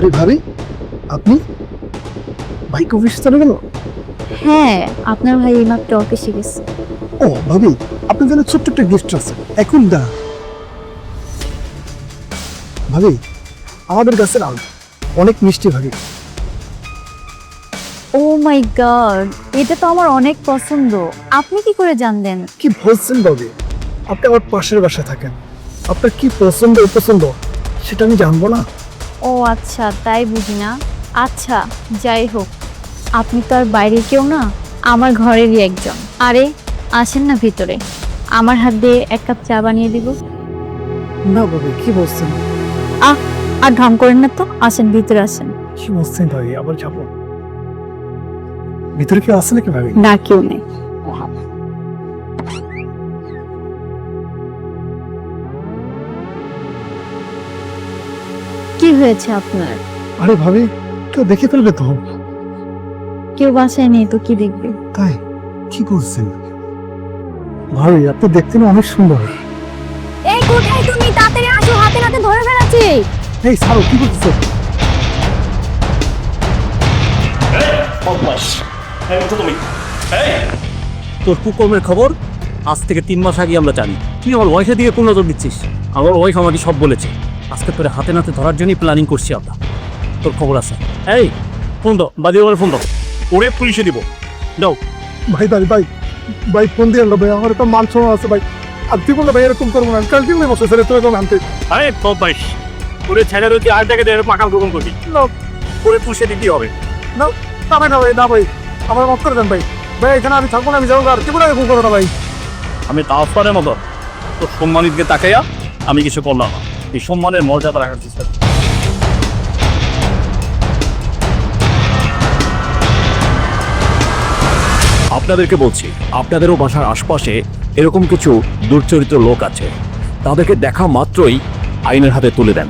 আরে ভাবি আপনি? বাইক অফিস চলে গেল? হ্যাঁ আপনার ভাই এইমাত্র অফিসে গেছে। ও ভাবি আপনার জন্য ছোট্ট একটা গিফট আছে। এখন দা। ভাবি আমাদের আম অনেক মিষ্টি ভাবি। ও মাই গড এটা তো আমার অনেক পছন্দ। আপনি কি করে জানলেন? কি বলছেন ভাবি? আপনি আমার পাশের বাসায় থাকেন। আপনার কি পছন্দ অপছন্দ সেটা আমি জানব না? ও আচ্ছা তাই বুঝি না। আচ্ছা যাই হোক আপনি তো আর বাইরে কেউ না আমার ঘরেরই একজন। আরে আসেন না ভিতরে। আমার হাত দিয়ে এক কাপ চা বানিয়ে দিব। না ভাবি কি বলছেন? আহ আর ঢং করেন না তো আসেন ভিতরে আসেন। কি বলছেন ভাবি আবার যাব ভিতরে কেউ আছে নাকি ভাবি না কেউ নেই। কি হয়েছে আপনার? আরে ভাবি কেউ দেখে ফেলবে তো। কেউ বাসায় নেই তো কি দেখবে? তাই কি করছেন? ভাবি আপনি দেখতে না অনেক সুন্দর। এই কোথায় তুমি? তাড়াতাড়ি আসো হাতে নাতে ধরে ফেলাচ্ছি এই সারো কি করছ তুমি। এই তোর কুকর্মের খবর? আজ থেকে তিন মাস আগে আমরা জানি। তুই আমার ওয়াইফের দিকে কোন নজর দিচ্ছিস? আমার ওয়াইফ আমাকে সব বলেছে। আজকে তোর হাতে নাতে ধরার জন্যই প্ল্যানিং করছি আমরা। তোর খবর আছে? এই ফোন দাও বাদি ওর ফোন দাও। ওরে পুলিশে দিব। দাও। ভাই দাঁড়ি ভাই ভাই ফোন দিয়ে আনলো ভাই আমার একটা মান সম্মান আছে ভাই। আর তুই বলল ভাই এরকম করব না কাল কি বসে ছেলে তোর এরকম আনতে আরে বদমাস ওরে ছেলে রয়েছে আর দেখে দেয় পাকাল গ্রহণ করবি। না ওরে পুলিশে দিতে হবে। না না ভাই না ভাই না ভাই আমার মাফ করে দেন ভাই। ভাই এখানে আমি থাকব না আমি যাব আর কি বলে এরকম করো না ভাই? আমি তাওয়াফারের মতো। তোর সম্মানিত দিকে তাকাইয়া আমি কিছু করলাম না। এই সম্মানের মর্যাদা রাখার চেষ্টা করি। আপনাদেরকে বলছি, আপনাদেরও বাসার আশপাশে এরকম কিছু দুর্চরিত্র লোক আছে তাদেরকে দেখা মাত্রই আইনের হাতে তুলে দেন